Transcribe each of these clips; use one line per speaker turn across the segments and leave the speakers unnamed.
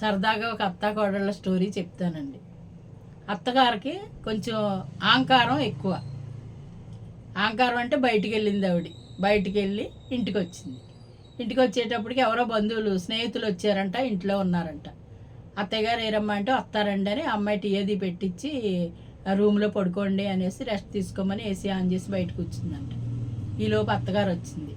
సరదాగా ఒక అత్త కోడళ్ళ స్టోరీ చెప్తానండి. అత్తగారికి కొంచెం ఆంకారం ఎక్కువ. ఆంకారం అంటే బయటికి వెళ్ళింది ఆవిడ. బయటికి వెళ్ళి ఇంటికి వచ్చింది ఇంటికి వచ్చేటప్పటికి ఎవరో బంధువులు స్నేహితులు వచ్చారంట ఇంట్లో ఉన్నారంట. అత్తయ్య గారు ఏరమ్మా అంటే వస్తారండి అని అమ్మాయి టీ పెట్టించి రూమ్లో పడుకోండి అనేసి రెస్ట్ తీసుకోమని ఏసీ ఆన్ చేసి బయటకు వచ్చిందంట. ఈలోపు అత్తగారు వచ్చింది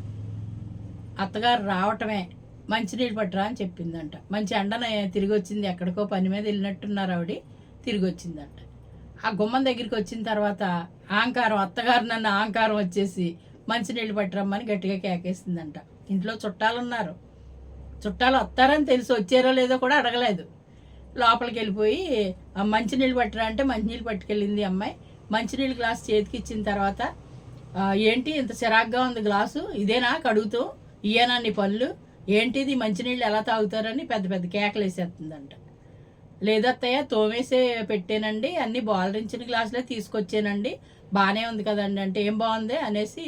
అత్తగారు రావటమే మంచినీళ్ళు పట్టరా అని చెప్పిందంట. మంచి ఎండన తిరిగి వచ్చింది ఎక్కడికో పని మీద వెళ్ళినట్టున్నారు ఆవిడ తిరిగి వచ్చిందంట ఆ గుమ్మం దగ్గరికి వచ్చిన తర్వాత ఆంకారం అత్తగారు నన్ను ఆంకారం వచ్చేసి మంచినీళ్ళు పట్టరమ్మని గట్టిగా కేకేసిందంట. ఇంట్లో చుట్టాలు ఉన్నారు చుట్టాలు వస్తారని తెలిసి వచ్చారో లేదో కూడా అడగలేదు. లోపలికి వెళ్ళిపోయి "ఆ, మంచినీళ్ళు పట్టరా అంటే మంచినీళ్ళు పట్టుకెళ్ళింది అమ్మాయి. మంచినీళ్ళు గ్లాస్ చేతికి ఇచ్చిన తర్వాత ఏంటి ఇంత చిరాగ్గా ఉంది గ్లాసు? ఇదేనా? కడుగుతూ ఇయేనా నీ పళ్ళు? ఏంటిది? మంచినీళ్ళు ఎలా తాగుతారని పెద్ద పెద్ద కేకలు వేసేస్తుందంట. లేదత్తయ్య తోమేసే పెట్టానండి. అన్ని బాలరించిన గ్లాసులే తీసుకొచ్చానండి. బాగానే ఉంది కదండి అంటే ఏం బాగుంది అనేసి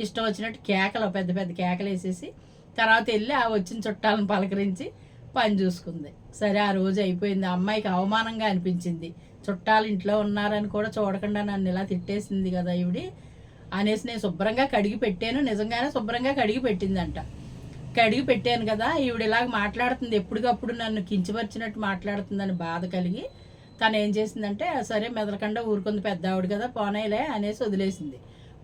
ఇష్టం వచ్చినట్టు కేకలు పెద్ద పెద్ద కేకలు వేసేసి తర్వాత వెళ్ళి ఆ వచ్చిన చుట్టాలను పలకరించి పని చూసుకుంది. సరే ఆ రోజు అయిపోయింది. అమ్మాయికి అవమానంగా అనిపించింది. చుట్టాలు ఇంట్లో ఉన్నారని కూడా చూడకుండా నన్ను ఇలా తిట్టేసింది కదా ఇవిడి అనేసి నేను శుభ్రంగా కడిగి పెట్టాను. నిజంగానే శుభ్రంగా కడిగి పెట్టిందంట. కడిగి పెట్టాను కదా ఈవిడ ఇలాగ మాట్లాడుతుంది. ఎప్పటికప్పుడు నన్ను కించపరిచినట్టు మాట్లాడుతుందని బాధ కలిగి తను ఏం చేసిందంటే సరే మెదలకుండా ఊరుకుంది పెద్ద ఆవిడ కదా పోనేలే అనేసి వదిలేసింది.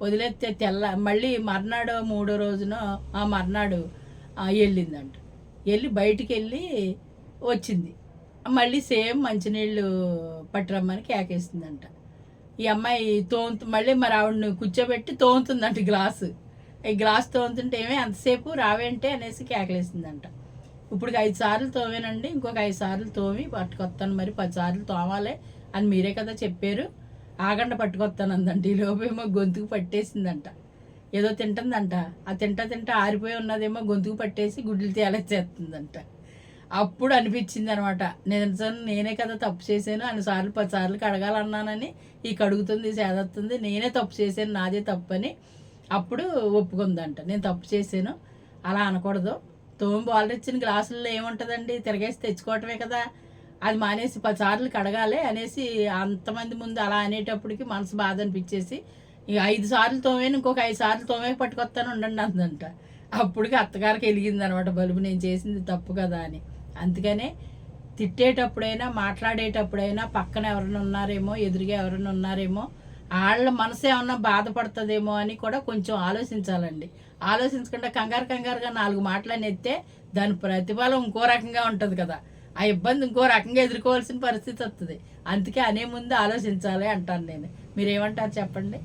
వదిలేస్తే తెల్ల మళ్ళీ మర్నాడు మూడో రోజున ఆ మర్నాడు వెళ్ళిందంట. వెళ్ళి బయటికి వెళ్ళి వచ్చింది. మళ్ళీ సేమ్ మంచినీళ్ళు పట్టురమ్మని కేకేసిందంట. ఈ అమ్మాయి తోంతు మళ్ళీ మరి ఆవిడని కూర్చోబెట్టి తోముతుందంట గ్లాసు. గ్లాస్ తోముతుంటే ఏమే అంతసేపు రావేంటే అనేసి కేకలేసిందంట. ఇప్పుడు ఐదు సార్లు తోమేనండి ఇంకొక ఐదు సార్లు తోమి పట్టుకొస్తాను మరి పది సార్లు తోమాలి అని మీరే కదా చెప్పారు. ఆగండ పట్టుకొస్తాను అందంట ఈ లోపేమో గొంతుకు పట్టేసిందంట. ఏదో తింటుందంట. ఆ తింటా తింటా ఆరిపోయి ఉన్నదేమో గొంతుకు పట్టేసి గుడ్లు తేలేసేస్తుందంట. అప్పుడు అనిపించింది అనమాట నిజం నేనే కదా తప్పు చేశాను అన్ని సార్లు పది సార్లు కడగాలన్నానని. ఈ కడుగుతుంది సేదొస్తుంది నేనే తప్పు చేశాను నాదే తప్పు అని అప్పుడు ఒప్పుకుందంట. నేను తప్పు చేశాను. అలా అనకూడదు. తోంబు బాల్ ఇచ్చిన గ్లాసుల్లో ఏముంటుందండి? తిరగేసి తెచ్చుకోవటమే కదా. అది మానేసి పది సార్లు కడగాలి అనేసి అంతమంది ముందు అలా అనేటప్పటికి మనసు బాధ అనిపించేసి ఇక ఐదు సార్లు తోమేను ఇంకొక ఐదు సార్లు తోమే పట్టుకొస్తాను ఉండండి అందంట. అప్పటికి అత్తగారికి వెలిగింది అనమాట బలుపు నేను చేసింది తప్పు కదా అని. అందుకనే తిట్టేటప్పుడైనా మాట్లాడేటప్పుడైనా పక్కన ఎవరైనా ఉన్నారేమో ఎదురుగా ఎవరైనా ఉన్నారేమో వాళ్ళ మనసు ఏమన్నా బాధపడుతుందేమో అని కూడా కొంచెం ఆలోచించాలండి. ఆలోచించకుండా కంగారు కంగారుగా నాలుగు మాటలని ఎత్తే దాని ప్రతిఫలం ఇంకో రకంగా ఉంటుంది కదా. ఆ ఇబ్బంది ఇంకో రకంగా ఎదుర్కోవాల్సిన పరిస్థితి వస్తుంది అందుకే అనే ముందు ఆలోచించాలి అంటాను నేను. మీరేమంటారు చెప్పండి?